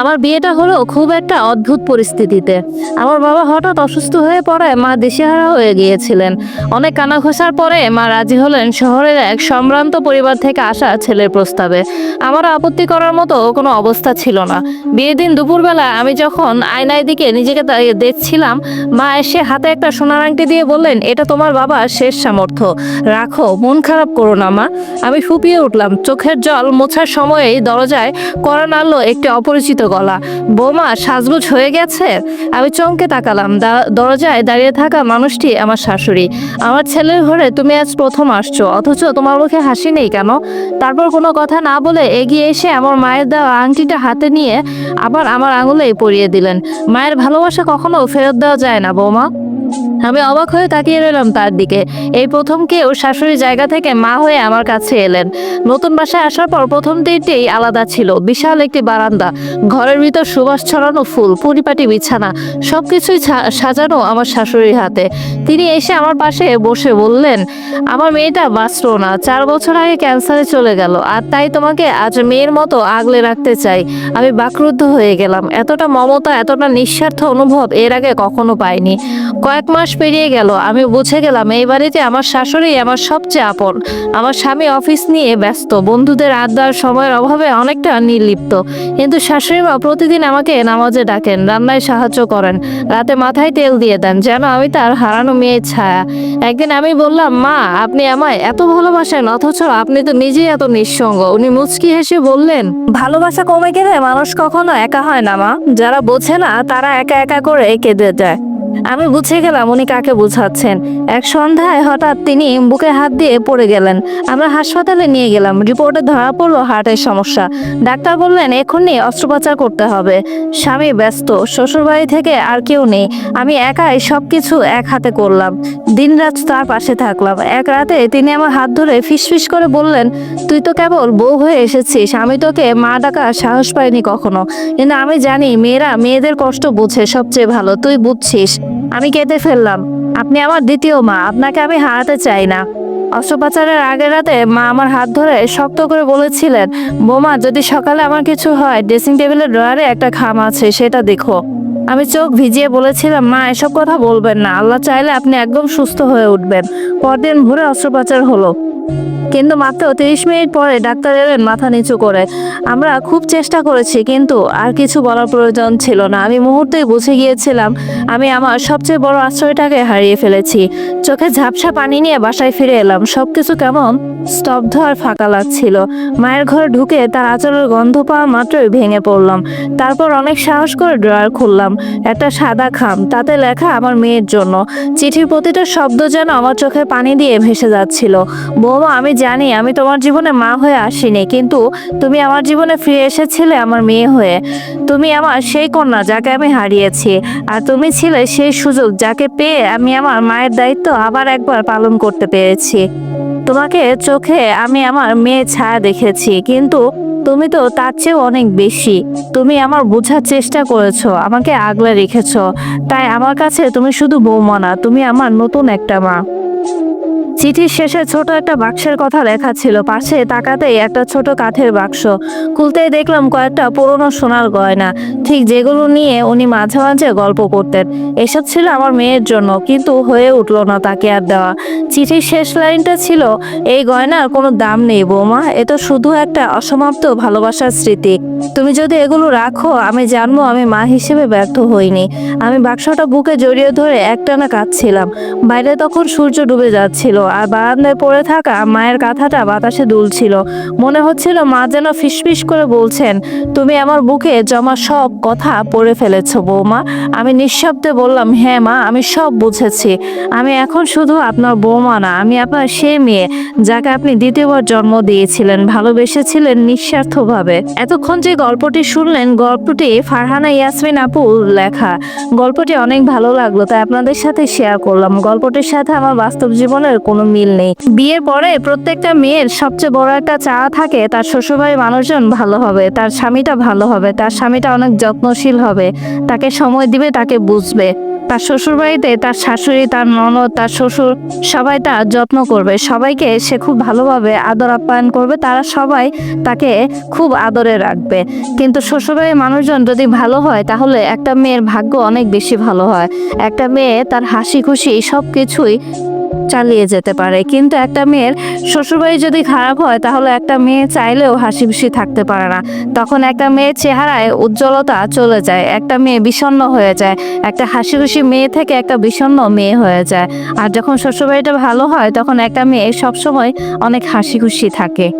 আমার বিয়েটা হলো খুব একটা অদ্ভুত পরিস্থিতিতে। আমার বাবা হঠাৎ অসুস্থ হয়ে পড়ায় মা দিশেহারা হয়ে গিয়েছিলেন। অনেক কানাঘোষার পরে মা রাজি হলেন শহরের এক সম্ভ্রান্ত পরিবার থেকে আসা ছেলের প্রস্তাবে। আমার আপত্তি করার মতো কোনো অবস্থা ছিল না। বিয়ের দিন দুপুরবেলা আমি যখন আয়নায় দিকে নিজেকে দেখছিলাম, মা এসে হাতে একটা সোনার আংটি দিয়ে বললেন, এটা তোমার বাবার শেষ সামর্থ্য। রাখো, মন খারাপ করো না মা। আমি ফুপিয়ে উঠলাম। চোখের জল মোছার সময়েই দরজায় করা নাড়লো একটি অপরিচিত গলা। বৌমা, সাজগুজ হয়ে গেছে? আমি চমকে তাকালাম। দরজায় দাঁড়িয়ে থাকা মানুষটি আমার শাশুড়ি। আমার ছেলের ঘরে তুমি আজ প্রথম আসছো, অথচ তোমার মুখে হাসি নেই কেন? তারপর কোনো কথা না বলে এগিয়ে এসে আমার মায়ের দেওয়া আংটিটা হাতে নিয়ে আবার আমার আঙুলেই পরিয়ে দিলেন। মায়ের ভালোবাসা কখনো ফেরত দেওয়া যায় না, বৌমা। আমি অবাক হয়ে তাকিয়ে রইলাম তার দিকে। এই প্রথম কেউ শাশুড়ির জায়গা থেকে মা হয়ে আমার কাছে এলেন। নতুন বাসায় আসার পর প্রথম দিনটি আলাদা ছিল। বিশাল একটি বারান্দা, ঘরের ভিতর সুবাস ছড়ানো ফুল পরিপাটি বিছানা, সবকিছুই সাজানো আমার শাশুড়ির হাতে। তিনি এসে আমার পাশে বসে বললেন, আমার মেয়েটা বাঁচল না, চার বছর আগে ক্যান্সারে চলে গেল, আর তাই তোমাকে আজ মেয়ের মতো আগলে রাখতে চাই। আমি বাকরুদ্ধ হয়ে গেলাম। এতটা মমতা, এতটা নিঃস্বার্থ অনুভব এর আগে কখনো পাইনি। কয়েক মাস পেরিয়ে গেল, আমি বুঝে গেলাম এই বাড়িতে আমার শাশুড়ি আমার সবচেয়ে আপন। আমার স্বামী অফিস নিয়ে ব্যস্ত, বন্ধুদের আড্ডার সময়ের অভাবে অনেকটা নির্লিপ্ত। কিন্তু শাশুড়ি মা প্রতিদিন আমাকে নামাজে ডাকেন, রান্নায় সাহায্য করেন, রাতে মাথায় তেল দিয়ে দেন, যেন আমি তার হারানো মেয়ের ছায়া। একদিন আমি বললাম, মা, আপনি আমায় এত ভালোবাসেন, অথচ আপনি তো নিজেই এত নিঃসঙ্গ। উনি মুচকি হেসে বললেন, ভালোবাসা কমে গেলে মানুষ কখনো একা হয় না, মা। যারা বোঝে না, তারা একা একা করে কেঁদে যায় আমি বুঝে গেলাম উনি কাকে বুঝাচ্ছেন। এক সন্ধ্যায় হঠাৎ তিনি বুকে হাত দিয়ে পড়ে গেলেন। আমরা হাসপাতালে নিয়ে গেলাম। রিপোর্টে ধরা পড়ল হার্টের সমস্যা। ডাক্তার বললেন এখনই অস্ত্রোপচার করতে হবে। স্বামী ব্যস্ত, শ্বশুরবাড়ি থেকে আর কেউ নেই। আমি একাই সব কিছু এক হাতে করলাম। দিনরাত তার পাশে থাকলাম। এক রাতে তিনি আমার হাত ধরে ফিসফিস করে বললেন, তুই তো কেবল বউ হয়ে এসেছিস। আমি তোকে মা ডাকা সাহস পাইনি কখনো। কিন্তু আমি জানি, মেয়েরা মেয়েদের কষ্ট বুঝে সবচেয়ে ভালো। তুই বুঝছিস। আমি কেঁদে ফেললাম। আপনি আমার দ্বিতীয় মা, আপনাকে আমি হারাতে চাই না। অস্ত্রোপচারের আগের রাতে মা আমার হাত ধরে শক্ত করে বলেছিলেন, বোমা, যদি সকালে আমার কিছু হয়, ড্রেসিং টেবিলের ড্রয়ারে একটা খাম আছে, সেটা দেখো। আমি চোখ ভিজিয়ে বলেছিলাম, মা, এসব কথা বলবেন না। আল্লাহ চাইলে আপনি একদম সুস্থ হয়ে উঠবেন। পরদিন ভোরে অস্ত্রোপচার হলো। কিন্তু মাত্র তিরিশ মিনিট পরে ডাক্তার এলেন মাথা নিচু করে। আমরা খুব চেষ্টা করেছি, কিন্তু আর কিছু বলার প্রয়োজন ছিল না। আমি মুহূর্তেই বুঝে গিয়েছিলাম, আমি আমার সবচেয়ে বড় আশ্রয়টাকে হারিয়ে ফেলেছি। চোখে ঝাপসা পানি নিয়ে বাসায় ফিরে এলাম। সব কিছু কেমন? স্তব্ধ আর ফাঁকা লাগছিল। মায়ের ঘরে ঢুকে তার আচরের গন্ধ পাওয়া মাত্রই ভেঙে পড়লাম। তারপর অনেক সাহস করে ড্রয়ার খুললাম। একটা সাদা খাম, তাতে লেখা আমার মেয়ের জন্য। চিঠির প্রতিটা শব্দ যেন আমার চোখে পানি দিয়ে ভেসে যাচ্ছিল। বৌমা আমি জানি আমি তোমার জীবনে মা হয়ে আসিনি, কিন্তু তুমি আমার জীবনে ফিরে এসেছিলে আমার মেয়ে হয়ে। তুমি আমার সেই কন্যা যাকে আমি হারিয়েছি, আর তুমি ছিলে সেই সুযোগ যাকে পেয়ে আমি আমার মায়ের দায়িত্ব আবার একবার পালন করতে পেরেছি। তোমাকে চোখে আমি আমার মেয়ে ছায়া দেখেছি, কিন্তু তুমি তো তার চেয়েও অনেক বেশি। তুমি আমার বোঝার চেষ্টা করেছ, আমাকে আগলে রেখেছো। তাই আমার কাছে তুমি শুধু বৌমা না, তুমি আমার নতুন একটা মা। চিঠির শেষে ছোট একটা বাক্সের কথা লেখা ছিল। পাশে তাকাতেই একটা ছোট কাঠের বাক্স। খুলতেই দেখলাম কয়েকটা পুরনো সোনার গয়না। ঠিক যেগুলো নিয়ে উনি মাঝে মাঝে গল্প করতেন। এসব ছিল আমার মেয়ের জন্য, কিন্তু হয়ে উঠল না তাকে আর দেওয়া। চিঠির শেষ লাইনটা ছিল, এই গয়নার কোনো দাম নেই বৌমা, এ তো শুধু একটা অসমাপ্ত ভালোবাসার স্মৃতি। তুমি যদি এগুলো রাখো, আমি জানব আমি মা হিসেবে ব্যর্থ হইনি। আমি বাক্সটা বুকে জড়িয়ে ধরে একটানা কাঁদছিলাম। বাইরে তখন সূর্য ডুবে যাচ্ছিল। আর বারান্দায় পড়ে থাকা মায়ের কাঁথাটা বাতাসে দুলছিল। মনে হচ্ছিল মা যেন ফিসফিস করে বলছেন, তুমি আমার বুকে জমা সব কথা পড়ে ফেলেছো বৌমা। আমি নিঃশব্দে বললাম হ্যাঁ মা, আমি সব বুঝেছি। আমি এখন শুধু আপনার বৌমা না, আমি আপনার সে মেয়ে, যাকে আপনি দ্বিতীয়বার জন্ম দিয়েছিলেন, ভালোবেসেছিলেন নিঃস্বার্থভাবে। এতক্ষণ যে গল্পটি শুনলেন, গল্পটি ফারহানা ইয়াসমিন আপু লেখা। গল্পটি অনেক ভালো লাগল, তাই আপনাদের সাথে শেয়ার করলাম। গল্পটির সাথে আমার বাস্তব জীবনের কোনো মিল নেই। বিয়ের পরে প্রত্যেকটা মেয়ের সবচেয়ে বড় একটা চাওয়া থাকে, তার শ্বশুরবাড়ির মানুষজন ভালো হবে, তার স্বামীটা ভালো হবে, তার স্বামীটা অনেক যত্নশীল হবে, তাকে সময় দিবে, তাকে বুঝবে। তার শ্বশুর বাড়িতে তার শাশুড়ি, তার ননদ, তার শ্বশুর সবাই তার যত্ন করবে, সবাইকে সে খুব ভালোভাবে আদর আপ্যায়ন করবে, তারা সবাই তাকে খুব আদরে রাখবে। কিন্তু শ্বশুরবাড়ির মানুষজন যদি ভালো হয়, তাহলে একটা মেয়ের ভাগ্য অনেক বেশি ভালো হয়। একটা মেয়ে তার হাসি খুশি সব কিছুই চালিয়ে যেতে পারে। কিন্তু একটা মেয়ের শ্বশুরবাড়ি যদি খারাপ হয়, তাহলে একটা মেয়ে চাইলেও হাসি খুশি থাকতে পারে না। তখন একটা মেয়ের চেহারায় উজ্জ্বলতা চলে যায়, একটা মেয়ে বিষণ্ন হয়ে যায়, একটা হাসি খুশি মেয়ে থেকে একটা বিষণ্ন মেয়ে হয়ে যায়। আর যখন শ্বশুরবাড়িটা ভালো হয়, তখন একটা মেয়ে সবসময় অনেক হাসি খুশি থাকে।